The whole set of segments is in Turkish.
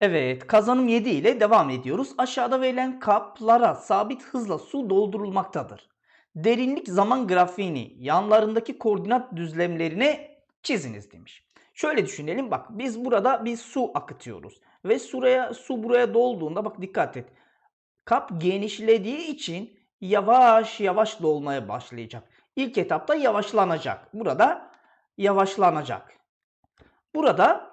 Evet, kazanım 7 ile devam ediyoruz. Aşağıda verilen kaplara sabit hızla su doldurulmaktadır. Derinlik zaman grafiğini yanlarındaki koordinat düzlemlerine çiziniz demiş. Şöyle düşünelim bak biz burada bir su akıtıyoruz ve suraya, su buraya dolduğunda bak dikkat et. Kap genişlediği için yavaş yavaş dolmaya başlayacak. İlk etapta yavaşlanacak. Burada yavaşlanacak. Burada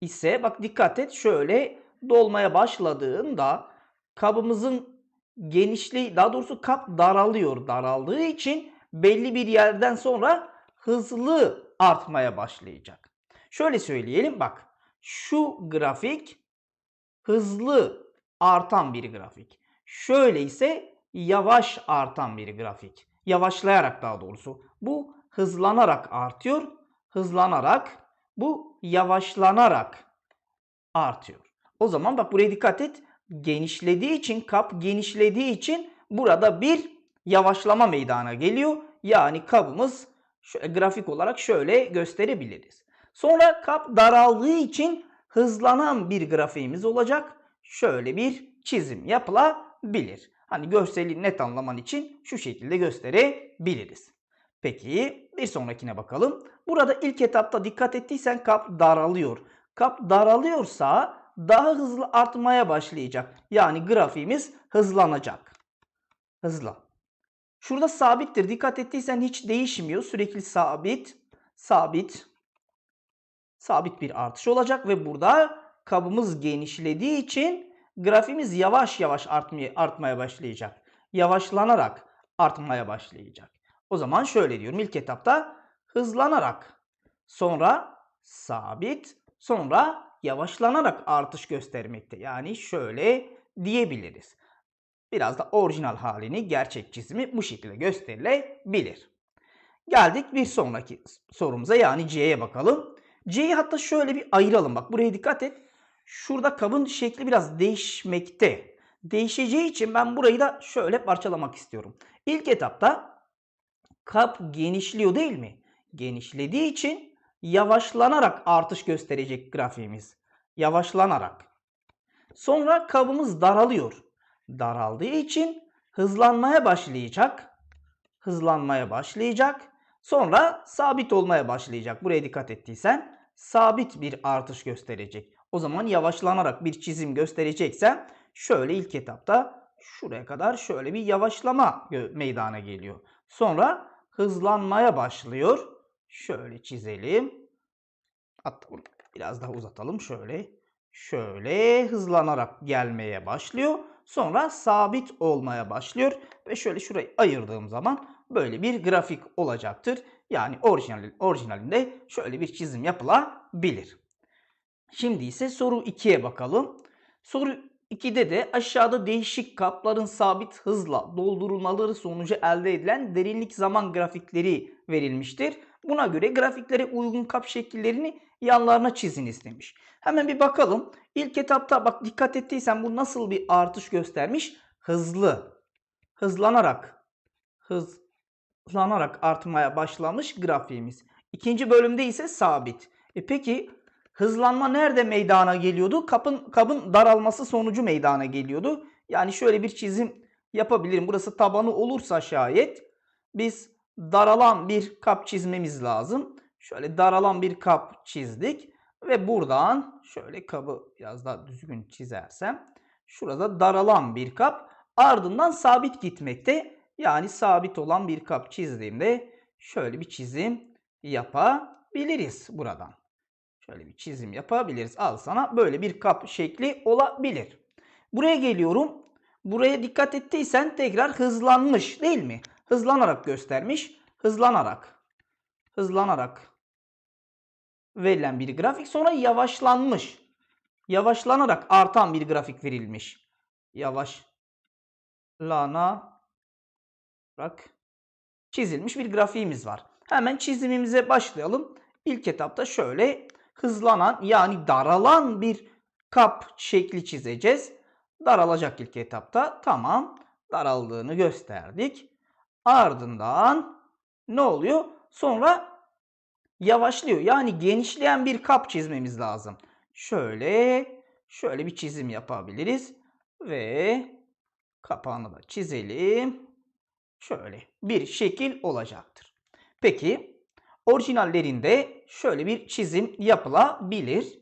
ise bak dikkat et şöyle dolmaya başladığında kabımızın genişliği daha doğrusu kap daralıyor. Daraldığı için belli bir yerden sonra hızlı artmaya başlayacak. Şöyle söyleyelim bak şu grafik hızlı artan bir grafik. Şöyle ise yavaş artan bir grafik. Yavaşlayarak daha doğrusu. Bu hızlanarak artıyor. Hızlanarak bu yavaşlanarak artıyor. O zaman bak buraya dikkat et. Genişlediği için kap genişlediği için burada bir yavaşlama meydana geliyor. Yani kabımız grafik olarak şöyle gösterebiliriz. Sonra kap daraldığı için hızlanan bir grafiğimiz olacak. Şöyle bir çizim yapılabilir. Hani görseli net anlaman için şu şekilde gösterebiliriz. Peki bir sonrakine bakalım. Burada ilk etapta dikkat ettiysen kap daralıyor. Kap daralıyorsa daha hızlı artmaya başlayacak. Yani grafiğimiz hızlanacak. Hızla. Şurada sabittir. Dikkat ettiysen hiç değişmiyor. Sürekli sabit, sabit, sabit bir artış olacak ve burada kabımız genişlediği için grafiğimiz yavaş yavaş artmaya, artmaya başlayacak. Yavaşlanarak artmaya başlayacak. O zaman şöyle diyorum. İlk etapta hızlanarak, sonra sabit, sonra yavaşlanarak artış göstermekte. Yani şöyle diyebiliriz. Biraz da orijinal halini, gerçek çizimi bu şekilde gösterilebilir. Geldik bir sonraki sorumuza yani C'ye bakalım. C'yi hatta şöyle bir ayıralım. Bak buraya dikkat et. Şurada kabın şekli biraz değişmekte. Değişeceği için ben burayı da şöyle parçalamak istiyorum. İlk etapta kap genişliyor değil mi? Genişlediği için yavaşlanarak artış gösterecek grafiğimiz. Yavaşlanarak. Sonra kabımız daralıyor. Daraldığı için hızlanmaya başlayacak. Hızlanmaya başlayacak. Sonra sabit olmaya başlayacak. Buraya dikkat ettiysen sabit bir artış gösterecek. O zaman yavaşlanarak bir çizim göstereceksem şöyle ilk etapta şuraya kadar şöyle bir yavaşlama meydana geliyor. Sonra hızlanmaya başlıyor. Şöyle çizelim. Hatta bunu biraz daha uzatalım şöyle. Şöyle hızlanarak gelmeye başlıyor. Sonra sabit olmaya başlıyor ve şöyle şurayı ayırdığım zaman böyle bir grafik olacaktır. Yani orijinal, orijinalinde şöyle bir çizim yapılabilir. Şimdi ise soru 2'ye bakalım. Soru 2'de de aşağıda değişik kapların sabit hızla doldurulmaları sonucu elde edilen derinlik zaman grafikleri verilmiştir. Buna göre grafiklere uygun kap şekillerini yanlarına çizin istemiş. Hemen bir bakalım. İlk etapta bak dikkat ettiysen bu nasıl bir artış göstermiş? Hızlı. Hızlanarak. Hızlanarak artmaya başlamış grafiğimiz. İkinci bölümde ise sabit. E peki hızlanma nerede meydana geliyordu? Kapın, kabın daralması sonucu meydana geliyordu. Yani şöyle bir çizim yapabilirim. Burası tabanı olursa şayet biz daralan bir kap çizmemiz lazım. Şöyle daralan bir kap çizdik. Ve buradan şöyle kabı biraz daha düzgün çizersem. Şurada daralan bir kap. Ardından sabit gitmekte. Yani sabit olan bir kap çizdiğimde şöyle bir çizim yapabiliriz buradan. Şöyle bir çizim yapabiliriz. Al sana böyle bir kap şekli olabilir. Buraya geliyorum. Buraya dikkat ettiysen tekrar hızlanmış değil mi? Hızlanarak göstermiş. Hızlanarak. Hızlanarak verilen bir grafik. Sonra yavaşlanmış. Yavaşlanarak artan bir grafik verilmiş. Yavaşlanarak çizilmiş bir grafiğimiz var. Hemen çizimimize başlayalım. İlk etapta şöyle hızlanan yani daralan bir kap şekli çizeceğiz. Daralacak ilk etapta. Tamam. Daraldığını gösterdik. Ardından ne oluyor? Sonra yavaşlıyor. Yani genişleyen bir kap çizmemiz lazım. Şöyle şöyle bir çizim yapabiliriz. Ve kapağını da çizelim. Şöyle bir şekil olacaktır. Peki orijinallerinde şöyle bir çizim yapılabilir.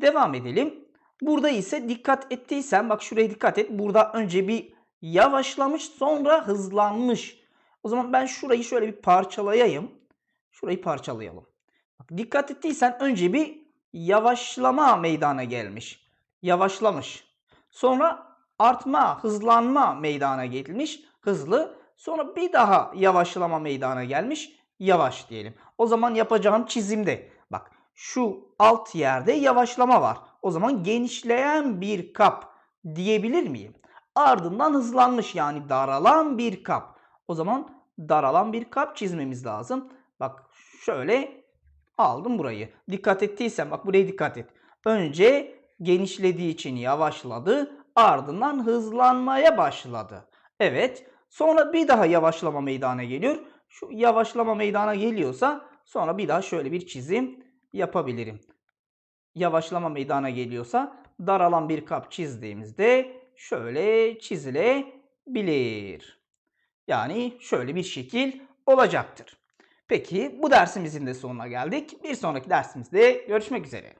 Devam edelim. Burada ise dikkat ettiysen bak şuraya dikkat et. Burada önce bir yavaşlamış sonra hızlanmış. O zaman ben şurayı şöyle bir parçalayayım. Şurayı parçalayalım. Bak, dikkat ettiysen önce bir yavaşlama meydana gelmiş. Yavaşlamış. Sonra artma, hızlanma meydana gelmiş. Hızlı. Sonra bir daha yavaşlama meydana gelmiş. Yavaş diyelim. O zaman yapacağım çizimde bak şu alt yerde yavaşlama var. O zaman genişleyen bir kap diyebilir miyim? Ardından hızlanmış yani daralan bir kap. O zaman daralan bir kap çizmemiz lazım. Bak şöyle aldım burayı. Dikkat ettiysen bak buraya dikkat et. Önce genişlediği için yavaşladı. Ardından hızlanmaya başladı. Evet. Sonra bir daha yavaşlama meydana geliyor. Şu yavaşlama meydana geliyorsa sonra bir daha şöyle bir çizim yapabilirim. Yavaşlama meydana geliyorsa daralan bir kap çizdiğimizde şöyle çizilebilir. Yani şöyle bir şekil olacaktır. Peki bu dersimizin de sonuna geldik. Bir sonraki dersimizde görüşmek üzere.